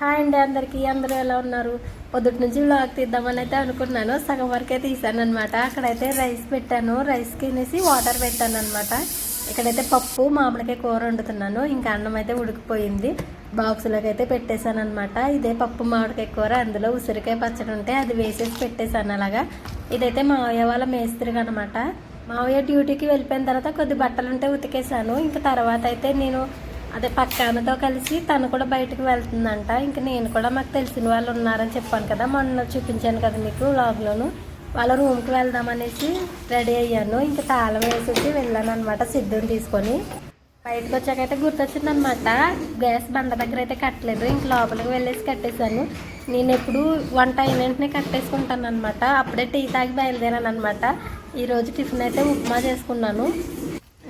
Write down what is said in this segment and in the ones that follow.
Hi అండి అందరికీ. అందరూ ఎలా ఉన్నారు? పొద్దుటి నుంచి వ్లాగ్ తీద్దామని అయితే అనుకున్నాను సగం వరకే తీసాను అనమాట అక్కడైతే రైస్ పెట్టాను. రైస్ తినేసి వాటర్ పెట్టాను అనమాట ఇక్కడైతే పప్పు మామిడికాయ కూర వండుతున్నాను. ఇంకా అన్నం అయితే ఉడికిపోయింది. బాక్సులోకి అయితే పెట్టేశాను అనమాట ఇదే పప్పు మామిడికాయ కూర. అందులో ఉసిరికాయ పచ్చడి ఉంటే అది వేసేసి పెట్టేశాను అలాగా. ఇదైతే మావయ్య వాళ్ళ మేస్త్రిగా అనమాట మావయ్య డ్యూటీకి వెళ్ళిపోయిన తర్వాత కొద్ది బట్టలు ఉంటే ఉతికేసాను ఇంకా తర్వాత అయితే నేను అదే పక్క ఆమెతో కలిసి తను కూడా బయటకు వెళ్తుందంట. ఇంకా నేను కూడా మాకు తెలిసిన వాళ్ళు ఉన్నారని చెప్పాను కదా మొన్న చూపించాను కదా మీకు వ్లాగ్లోను వాళ్ళ రూమ్కి వెళ్దామనేసి రెడీ అయ్యాను. ఇంకా తాళం వేసేసి వెళ్ళాను అనమాట సిద్ధం తీసుకొని. బయటకు వచ్చాకైతే గుర్తొచ్చింది అనమాట గ్యాస్ బండ దగ్గర అయితే కట్టలేదు. ఇంక లోపలికి వెళ్ళేసి కట్టేశాను. నేను ఎప్పుడు వంట అయిన వెంటనే కట్టేసుకుంటాను అనమాట అప్పుడే టీ తాగి బయలుదేరాను అనమాట ఈరోజు టిఫిన్ అయితే ఉప్మా చేసుకున్నాను.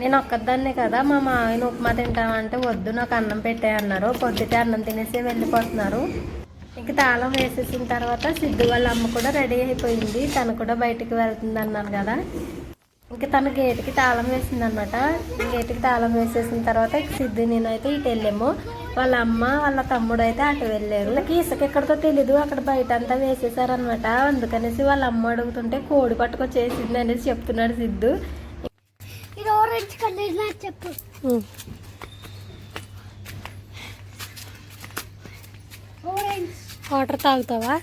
నేను ఒక్కదాన్నే కదా మా మామయ్య ఉప్మా తింటామంటే వద్దు నాకు అన్నం పెట్టే అన్నారు. పొద్దుటే అన్నం తినేసి వెళ్ళిపోతున్నారు. ఇంక తాళం వేసేసిన తర్వాత సిద్ధు వాళ్ళ అమ్మ కూడా రెడీ అయిపోయింది. తను కూడా బయటికి వెళ్తుంది అన్నాను కదా. ఇంక తన గేటుకి తాళం వేసింది అనమాట గేటుకి తాళం వేసేసిన తర్వాత సిద్ధు నేనైతే ఇటు వెళ్ళాము. వాళ్ళ అమ్మ వాళ్ళ తమ్ముడు అయితే అటు వెళ్ళారు. వాళ్ళకి ఇసుక ఎక్కడితో తెలీదు అక్కడ బయట అంతా వేసేసారనమాట అందుకనేసి వాళ్ళ అమ్మ అడుగుతుంటే కోడి పట్టుకొచ్చేసింది అనేసి చెప్తున్నాడు సిద్ధు ఇది ఆరెంజ్ కలర్ నాకు చెప్పు వాటర్ తాగుతావా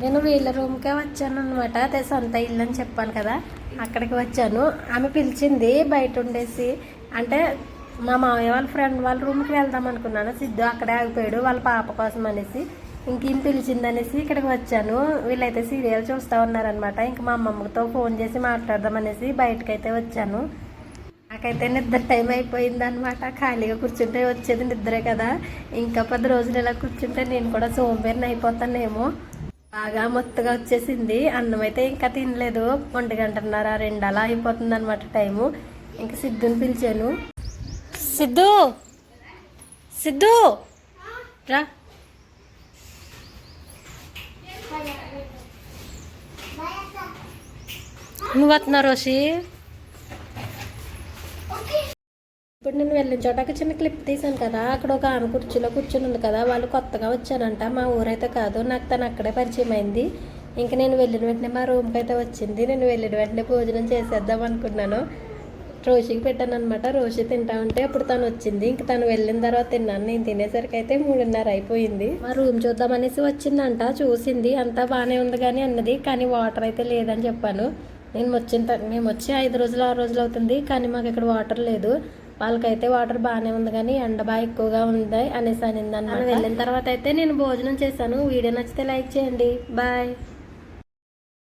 నేను వీళ్ళ రూమ్కే వచ్చాను అనమాట అదే సొంత ఇల్లు అని చెప్పాను కదా. అక్కడికి వచ్చాను. ఆమె పిలిచింది బయట ఉండేసి. అంటే మా మామయ్య వాళ్ళ ఫ్రెండ్ వాళ్ళ రూమ్కి వెళ్దాం అనుకున్నాను. సిద్ధు అక్కడే ఆగిపోయాడు. వాళ్ళ పాప కోసం అనేసి. ఇంక పిలిచిందనేసి ఇక్కడికి వచ్చాను. వీళ్ళైతే సీరియల్ చూస్తూ ఉన్నారనమాట ఇంక మా అమ్మమ్మతో ఫోన్ చేసి మాట్లాడదామనేసి బయటకైతే వచ్చాను. నాకైతే నిద్ర టైం అయిపోయింది అనమాట ఖాళీగా కూర్చుంటే వచ్చేది నిద్రే కదా. ఇంకా పది రోజులు ఇలా కూర్చుంటే నేను కూడా సోంబేరిని అయిపోతానేమో. బాగా మొత్తగా వచ్చేసింది. అన్నం అయితే ఇంకా తినలేదు. ఒంటి గంటన్నర రెండు అలా అయిపోతుంది అనమాట టైము ఇంకా సిద్ధుని పిలిచాను. సిద్ధు! సిద్ధు! రా. నువ్వు వస్తున్నా రోషి ఇప్పుడు నేను వెళ్ళిన చోటకి చిన్న క్లిప్ తీసాను కదా. అక్కడ ఒక ఆమె కుర్చీలో కూర్చుని ఉంది కదా. వాళ్ళు కొత్తగా వచ్చారంట. మా ఊరైతే కాదు. నాకు తను అక్కడే పరిచయం అయింది. ఇంకా నేను వెళ్ళిన వెంటనే మా రూమ్కి అయితే వచ్చింది. నేను వెళ్ళిన వెంటనే భోజనం చేసేద్దాం అనుకున్నాను. రోషికి పెట్టాను అనమాట రోషి తింటా ఉంటే అప్పుడు తను వచ్చింది. ఇంక తను వెళ్ళిన తర్వాత తిన్నాను. నేను తినేసరికి అయితే మూడున్నర అయిపోయింది. మా రూమ్ చూద్దామనేసి వచ్చిందంట. చూసింది. అంతా బాగానే ఉంది కానీ అన్నది. కానీ వాటర్ అయితే లేదని చెప్పాను. నేను వచ్చిన మేము వచ్చి ఐదు రోజులు ఆరు రోజులు అవుతుంది. కానీ మాకు ఇక్కడ వాటర్ లేదు. వాళ్ళకైతే వాటర్ బాగానే ఉంది కానీ ఎండ బాగా ఎక్కువగా ఉంది అనేసి అనింది వెళ్ళిన తర్వాత అయితే నేను భోజనం చేశాను. వీడియో నచ్చితే లైక్ చేయండి. బాయ్.